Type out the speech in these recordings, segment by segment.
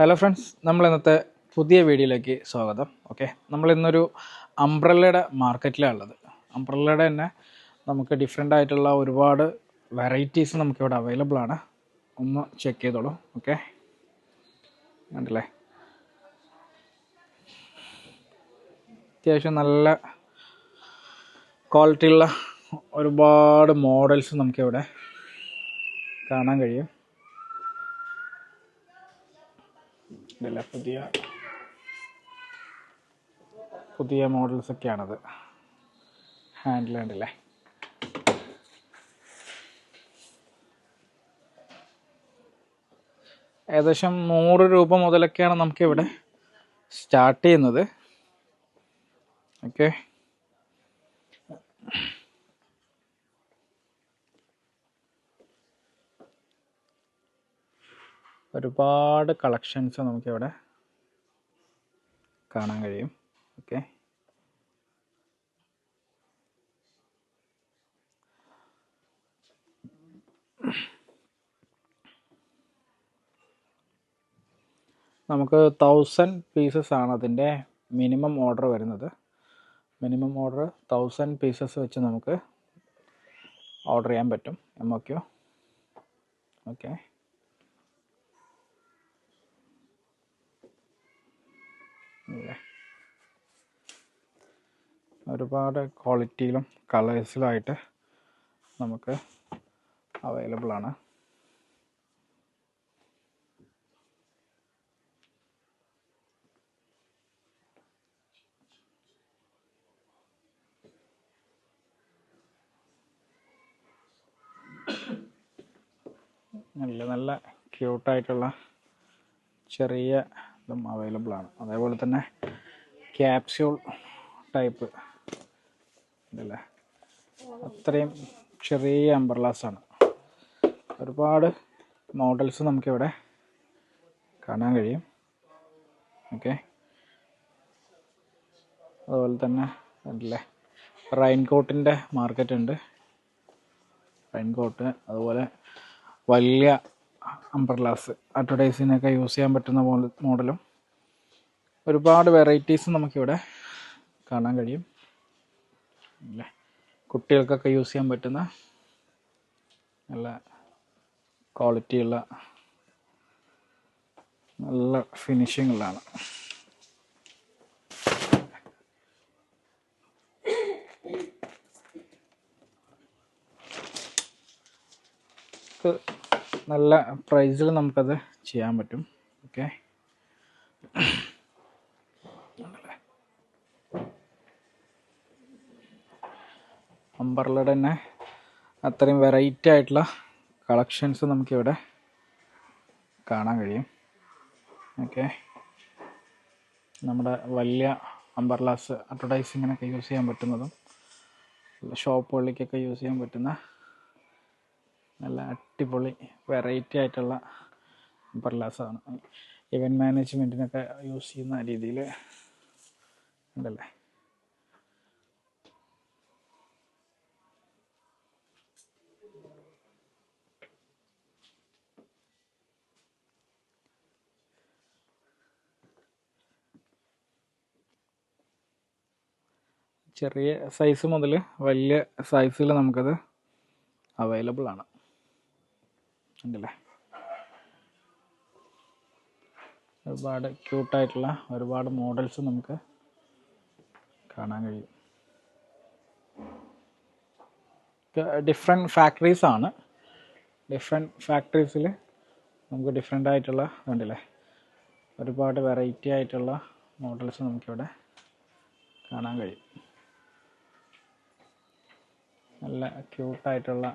Hello friends നമ്മൾ ഇന്നത്തെ പുതിയ വീഡിയോയിലേക്ക് സ്വാഗതം. ഓക്കെ നമ്മൾ ഇന്നൊരു അംബ്രല്ലയുടെ മാർക്കറ്റിലാണ് ഉള്ളത്. അംബ്രല്ലയുടെ തന്നെ നമുക്ക് ഡിഫറെന്റ് ആയിട്ടുള്ള ഒരുപാട് വെറൈറ്റീസ് നമുക്കിവിടെ അവൈലബിൾ ആണ്. ഒന്ന് ചെക്ക് ചെയ്തോളൂ. ഓക്കെ ഉണ്ടല്ലേ അത്യാവശ്യം നല്ല ക്വാളിറ്റിയുള്ള ഒരുപാട് മോഡൽസ് നമുക്കിവിടെ കാണാൻ കഴിയും. ഇതല്ല പുതിയ പുതിയ മോഡൽസൊക്കെയാണത് ഹാൻഡിലാണ്ടല്ലേ ഏകദേശം നൂറ് രൂപ മുതലൊക്കെയാണ് നമുക്കിവിടെ സ്റ്റാർട്ട് ചെയ്യുന്നത്. ഓക്കെ ഒരുപാട് കളക്ഷൻസ് നമുക്കിവിടെ കാണാൻ കഴിയും. ഓക്കെ നമുക്ക് തൗസൻഡ് പീസസ് ആണ് അതിന്റെ മിനിമം ഓർഡർ വരുന്നത്. മിനിമം ഓർഡർ തൗസൻഡ് പീസസ് വെച്ച് നമുക്ക് ഓർഡർ ചെയ്യാൻ പറ്റും. എം ഒക്കെയോ ഓക്കെ ഇല്ലേ? ഒരുപാട് ക്വാളിറ്റിയിലും കളേഴ്സിലായിട്ട് നമുക്ക് അവൈലബിൾ ആണ് നല്ല നല്ല ക്യൂട്ടായിട്ടുള്ള ചെറിയ ഇതും അവൈലബിൾ ആണ്. അതേപോലെ തന്നെ ക്യാപ്സ്യൂൾ ടൈപ്പ് ഇതല്ലേ? അത്രയും ചെറിയ അംബർലാസ് ആണ്. ഒരുപാട് മോഡൽസ് നമുക്കിവിടെ കാണാൻ കഴിയും. ഓക്കെ അതുപോലെ തന്നെ ഉണ്ടല്ലേ റെയിൻകോട്ടിന്റെ കോട്ടിന്റെ മാർക്കറ്റ് ഉണ്ട്. റെയിൻകോട്ട് കോട്ട് അതുപോലെ വലിയ അംബർലാസ് അഡ്വർടൈസിനൊക്കെ യൂസ് ചെയ്യാൻ പറ്റുന്ന മോഡലും ഒരുപാട് വെറൈറ്റീസ് നമുക്കിവിടെ കാണാൻ കഴിയും. അല്ലേ കുട്ടികൾക്കൊക്കെ യൂസ് ചെയ്യാൻ പറ്റുന്ന നല്ല ക്വാളിറ്റിയുള്ള നല്ല ഫിനിഷിങ്ങുള്ളതാണ് നല്ല പ്രൈസിൽ നമുക്കത് ചെയ്യാൻ പറ്റും. ഓക്കെ അമ്പർലയുടെ തന്നെ അത്രയും വെറൈറ്റി ആയിട്ടുള്ള കളക്ഷൻസ് നമുക്കിവിടെ കാണാൻ കഴിയും. ഓക്കെ നമ്മുടെ വലിയ അമ്പർലാസ് അഡ്വർടൈസിങ്ങിനൊക്കെ യൂസ് ചെയ്യാൻ പറ്റുന്നതും ഷോപ്പുകളിലേക്കൊക്കെ യൂസ് ചെയ്യാൻ പറ്റുന്ന നല്ല അടിപൊളി വെറൈറ്റി ആയിട്ടുള്ള അംബർലാസാണ് ഇവന്റ് മാനേജ്മെന്റിനൊക്കെ യൂസ് ചെയ്യുന്ന രീതിയിൽ ഉണ്ടല്ലേ? ചെറിയ സൈസ് മുതൽ വലിയ സൈസിൽ നമുക്കത് അവൈലബിൾ ആണ്. ഉണ്ടല്ലേ? ഒരുപാട് ക്യൂട്ടായിട്ടുള്ള ഒരുപാട് മോഡൽസ് നമുക്ക് കാണാൻ കഴിയും. ഡിഫറെന്റ് ഫാക്ടറീസ് ആണ്. ഡിഫറെന്റ് ഫാക്ടറീസിൽ നമുക്ക് ഡിഫറെന്റ് ആയിട്ടുള്ള ഉണ്ടല്ലേ? ഒരുപാട് വെറൈറ്റി ആയിട്ടുള്ള മോഡൽസ് നമുക്കിവിടെ കാണാൻ കഴിയും. നല്ല ക്യൂട്ടായിട്ടുള്ള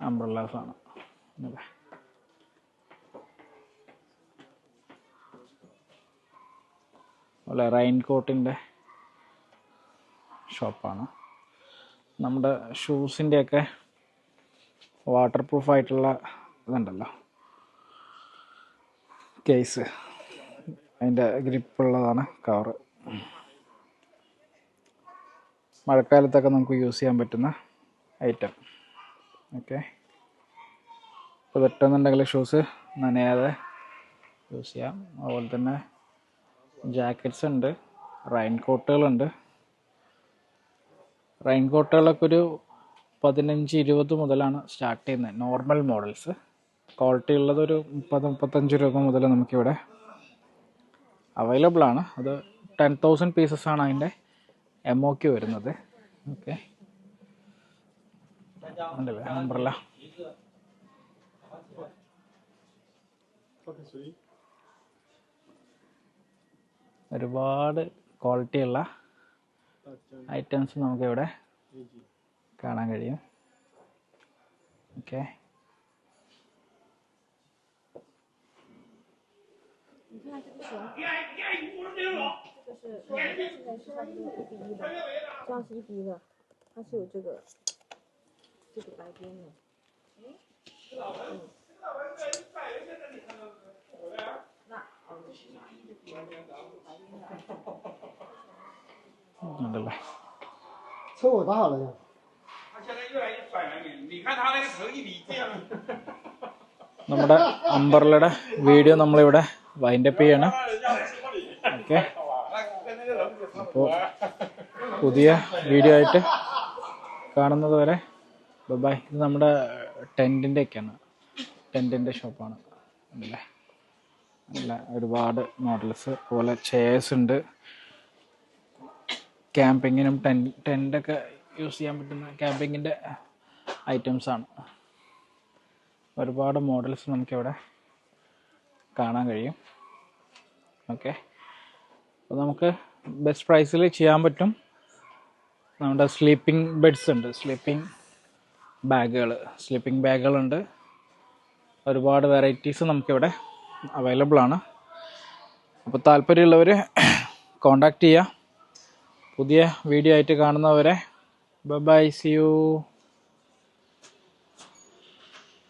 അംബ്രല്ലാസാണ് അല്ലേ അതുപോലെ റൈൻ കോട്ടിന്റെ ഷോപ്പാണ് നമ്മുടെ ഷൂസിന്റെയൊക്കെ വാട്ടർ പ്രൂഫായിട്ടുള്ള ഇതുണ്ടല്ലോ. കേസ് അതിന്റെ ഗ്രിപ്പുള്ളതാണ് കവറ് മഴക്കാലത്തൊക്കെ നമുക്ക് യൂസ് ചെയ്യാൻ പറ്റുന്ന ഐറ്റം ഓക്കെ ഇപ്പോൾ പെട്ടെന്നുണ്ടെങ്കിൽ ഷൂസ് നനയാതെ യൂസ് ചെയ്യാം. അതുപോലെ തന്നെ ജാക്കറ്റ്സ് ഉണ്ട് റൈൻ കോട്ടുകളുണ്ട് ഒരു പതിനഞ്ച് ഇരുപത് മുതലാണ് സ്റ്റാർട്ട് ചെയ്യുന്നത്. നോർമൽ മോഡൽസ് ക്വാളിറ്റി ഉള്ളത് ഒരു മുപ്പത് മുപ്പത്തഞ്ച് രൂപ മുതൽ നമുക്കിവിടെ അവൈലബിൾ ആണ്. അത് ടെൻ തൗസൻഡ് പീസസ് ആണ് അതിന്റെ എം ഒ ക്യു വരുന്നത്. ഓക്കെ ഉണ്ടല്ലേ? അംബ്രല്ല ഒരുപാട് ക്വാളിറ്റിയുള്ള ഐറ്റംസ് നമുക്കിവിടെ കാണാൻ കഴിയും. Okay Yeah, yeah, you want to do it. 是现在是差不多一比一的，这样是一比一的，它是有这个这个白边的。ഉണ്ടല്ലേ 车我打好了呀。他现在越来越甩门面，你看他那个头一理这样。 നമ്മുടെ അംബർലയുടെ വീഡിയോ നമ്മളിവിടെ വൈൻഡപ്പ് ചെയ്യാണ് ഓക്കെ പുതിയ വീഡിയോ ആയിട്ട് കാണുന്നത് വരെ ബൈ. ഇത് നമ്മുടെ ടെന്റിന്റെ ഒക്കെയാണ്. ടെന്റിന്റെ ഷോപ്പാണ്. അല്ലേ? അല്ല ഒരുപാട് മോഡൽസ്. പോലെ ചെയർസ് ഉണ്ട്. ക്യാമ്പിങ്ങിനും ടെൻ ടെന്റൊക്കെ യൂസ് ചെയ്യാൻ പറ്റുന്ന ക്യാമ്പിങ്ങിന്റെ ഐറ്റംസാണ് ഒരുപാട് മോഡൽസ് നമുക്കിവിടെ കാണാൻ കഴിയും. ഓക്കെ അപ്പോൾ നമുക്ക് ബെസ്റ്റ് പ്രൈസിൽ ചെയ്യാൻ പറ്റും. നമ്മുടെ സ്ലീപ്പിംഗ് ബെഡ്സ് ഉണ്ട്. സ്ലീപ്പിംഗ് ബാഗുകൾ സ്ലീപ്പിംഗ് ബാഗുകളുണ്ട് ഒരുപാട് വെറൈറ്റീസ് നമുക്കിവിടെ അവൈലബിൾ ആണ്. അപ്പോൾ താല്പര്യമുള്ളവർ കോണ്ടാക്ട് ചെയ്യുക പുതിയ വീഡിയോ ആയിട്ട് കാണുന്നവരെ ബൈ സി യു